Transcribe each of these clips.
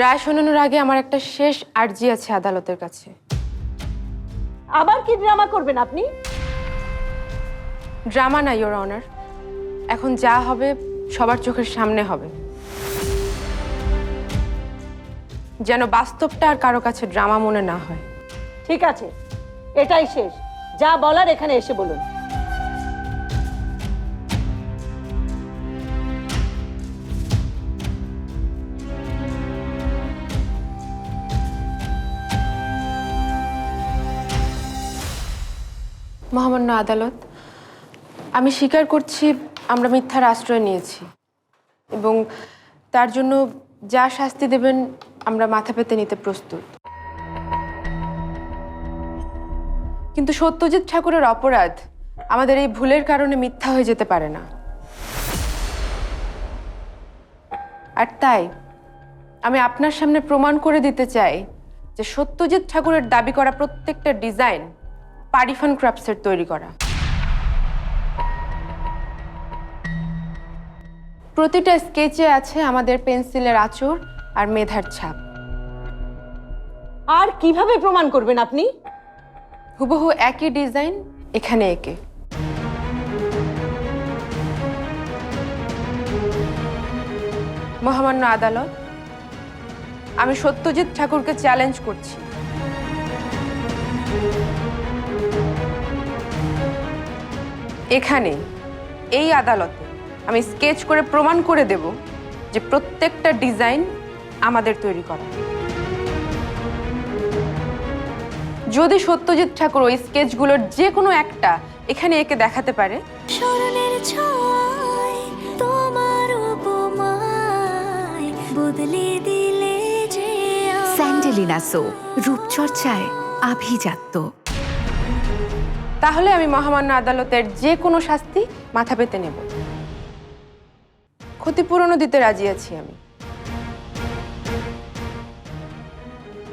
রায় শোনানোর আগে আমার একটা শেষ আর্জি আছে আদালতের কাছে। আবার কি ড্রামা করবেন আপনি? ড্রামা না ইয়োর অনার এখন যা হবে সবার চোখের সামনে হবে। যেন বাস্তবটা আর কারও কাছে ড্রামা মনে না হয়। ঠিক আছে এটাই শেষ। যা বলার এখানে এসে বলুন। মহামান্য আদালত। আমি স্বীকার করছি আমরা মিথ্যার আশ্রয় নিয়েছি এবং তার জন্য যা শাস্তি দেবেন আমরা মাথা পেতে নিতে প্রস্তুত। কিন্তু সত্যজিৎ ঠাকুরের অপরাধ আমাদের এই ভুলের কারণে মিথ্যা হয়ে যেতে পারে না। আর তাই আমি আপনার সামনে প্রমাণ করে দিতে চাই যে সত্যজিৎ ঠাকুরের দাবি করা প্রত্যেকটা ডিজাইন পারিফান ক্রাফটসের তৈরি করা। প্রতিটা স্কেচে আছে আমাদের পেন্সিলের আঁচড় আর মেধার ছাপ। আর কীভাবে প্রমাণ করবেন আপনি? হুবহু একই ডিজাইন এখানে একে। মহামান্য আদালত আমি সত্যজিৎ ঠাকুরকে চ্যালেঞ্জ করছি। এখানে এই আদালতে আমি স্কেচ করে প্রমাণ করে দেব যে প্রত্যেকটা ডিজাইন আমাদের তৈরি করা। যদি সত্যজিৎ ঠাকুর ওই স্কেচগুলোর যে কোনো একটা এখানে একে দেখাতে পারে। স্মরণের ছয় তোমার উপমায় বদলে দিলে যে স্যান্ডেলিনা সো রূপচর্চায় আভিজাত্য। তাহলে আমি মহামান্য আদালতের যে কোনো শাস্তি মাথা পেতে নেব। ক্ষতিপূরণও দিতে রাজি আছি আমি।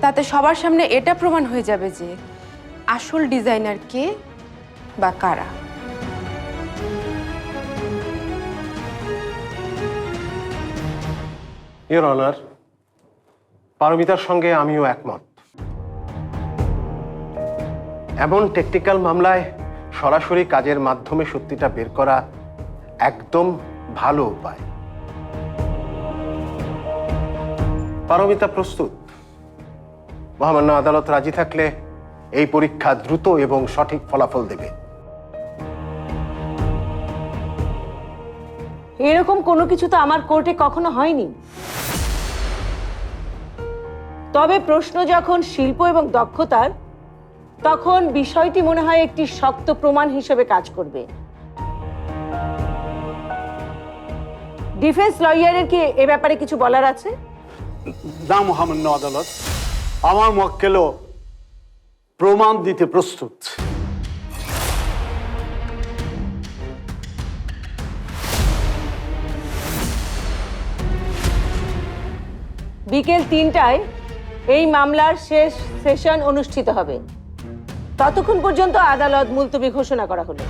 তাতে সবার সামনে এটা প্রমাণ হয়ে যাবে যে আসল ডিজাইনার কে বা কারা। ইয়োর অনার পারমিতার সঙ্গে আমিও একমত। এমন টেকনিক্যাল মামলায় সরাসরি কাজের মাধ্যমে সত্যিটা বের করা একদম ভালো উপায়। পারমিতা প্রস্তুত। মহামান্য আদালত রাজি থাকলে এই পরীক্ষা দ্রুত এবং সঠিক ফলাফল দেবে। এরকম কোনো কিছু তো আমার কোর্টে কখনো হয়নি। তবে প্রশ্ন যখন শিল্প এবং দক্ষতার তখন বিষয়টি মনে হয় একটি শক্ত প্রমাণ হিসেবে কাজ করবে। ডিফেন্স লয়ারের কি এ ব্যাপারে কিছু বলার আছে? না মহামান্য আদালত আমার মক্কেলও প্রমাণ দিতে প্রস্তুত। বিকেল তিনটায় এই মামলার শেষ সেশন অনুষ্ঠিত হবে। ততক্ষণ পর্যন্ত আদালত মুলতবি ঘোষণা করা হলো।